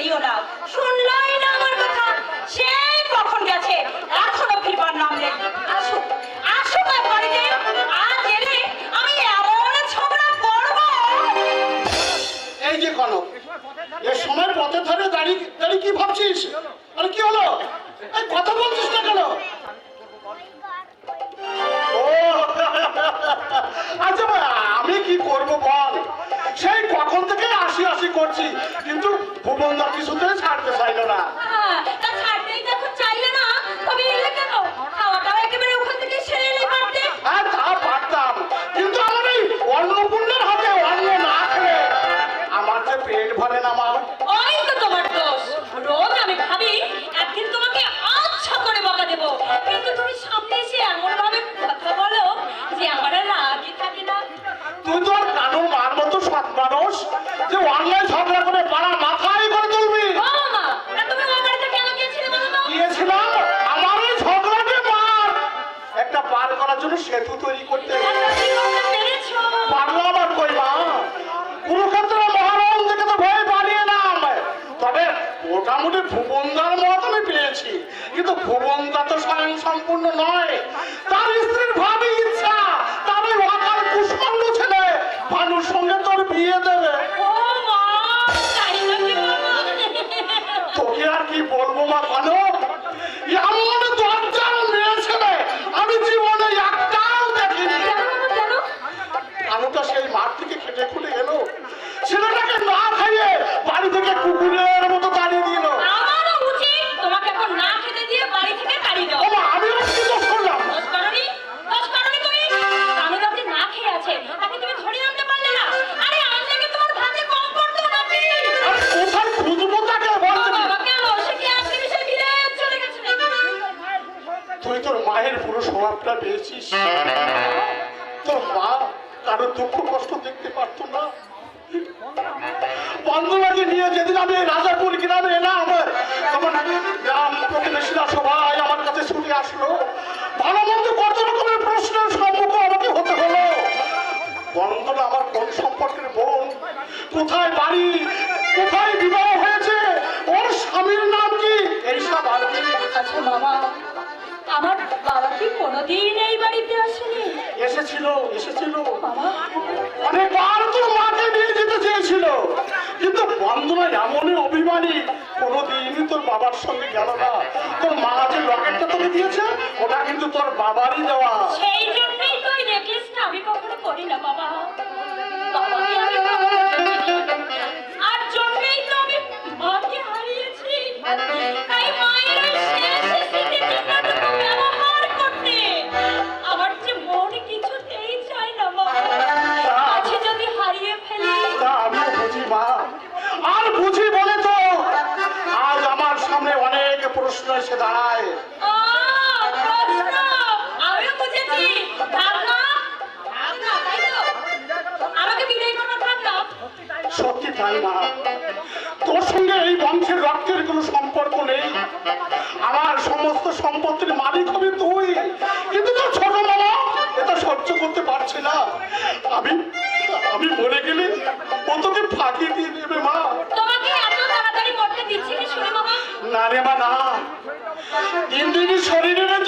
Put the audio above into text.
বেরিও না। শুনলই না আমার কথা? সে কখন গেছে? এখনও ফিরবার নাম নেই। আসুক সময় পথে ধরে দাঁড়িয়ে দাঁড়িয়ে কি ভাবছিস? আর কি হলো? কথা বলছিস না কেন? না হ্যাঁ, তা ছাড়তেই যখন চাইলে না তবে এলে কেন খাওয়াটাও একেবারে ওখান থেকে সেরে এলে পারতে আর তা পারতাম কিন্তু আমার এই অন্নপূর্ণের হাতে অন্ন না খেলে আমার যে পেট ভরে না মা ওই তো তোমার দোষ রোজ আমি ভাবি একদিন তোমাকে আচ্ছা করে বকা দেবো কিন্তু তুমি সামনে এসে এমন ভাবে কথা বলো যে আমার আর রাগই থাকে না তুই তো আর কানুর মার মতো সৎ মানুষ যে অনলাইন ঝগড়া করে পাড়া মাথায় করে তুলবি ও মা তা তুমি আমার বাড়িতে কেন গিয়েছিলে বলো তো গিয়েছিলাম আমার এই ঝগড়াকে মার একটা পার করার জন্য সেতু তৈরি করতে কই কুরুক্ষেত্র মহারণ থেকে তো ভয় পালিয়ে নাম তবে মোটামুটি ভুবনদার মত আমি পেয়েছি। কিন্তু ভুবনদা তো স্বয়ং সম্পূর্ণ নয়। তার স্ত্রীর ভাবি ইচ্ছা। তার ওই অকাল কুষ্মাণ্ড ছেলে ভানুর সঙ্গে তোর বিয়ে দেবে? তোকে আর কি বলব মা কনক স্বভাবটা পেয়েছিস তোর মা কারও দুঃখ কষ্ট দেখতে পারতো না। বন্ধুরাকে নিয়ে যেদিন আমি রাজাপুর গ্রামে এলাম, তখন গ্রাম প্রতিবেশীরা সবাই আমার কাছে ছুটে আসলো, ভালো মন্দ কত রকমের প্রশ্নের সম্মুখ আমাকে হতে হলো। বন্ধুরা আমার কোন সম্পর্কের বোন, কোথায় বাড়ি কি কোনোদিন এই বাড়িতে আসেনি? এসেছিল এসেছিল। অনেকবার তোর মাকে নিয়ে যেতে চেয়েছিল। কিন্তু বন্ধুরা এমনই অভিমানী কোনোদিনই তোর বাবার সঙ্গে গেল না। তোর মা যে লকেটটা তোকে দিয়েছে ওটা কিন্তু তোর বাবারই দেওয়া। ভাবনা? সত্যি তাই মা। তোর সঙ্গে এই বংশের রক্তের কোনো সম্পর্ক নেই। আমার সমস্ত সম্পত্তির মালিক হবে তুই। কিন্তু তোর ছোট মামা এটা সহ্য করতে পারছে না। আমি আমি মরে গেলে ও তোকে ফাঁকি দিয়ে দেবে মা। তোমাকে এত তাড়াতাড়ি মরতে দিচ্ছি কি শুনে বাবা না রে মা না। ইন্দ্রিয় শরীরের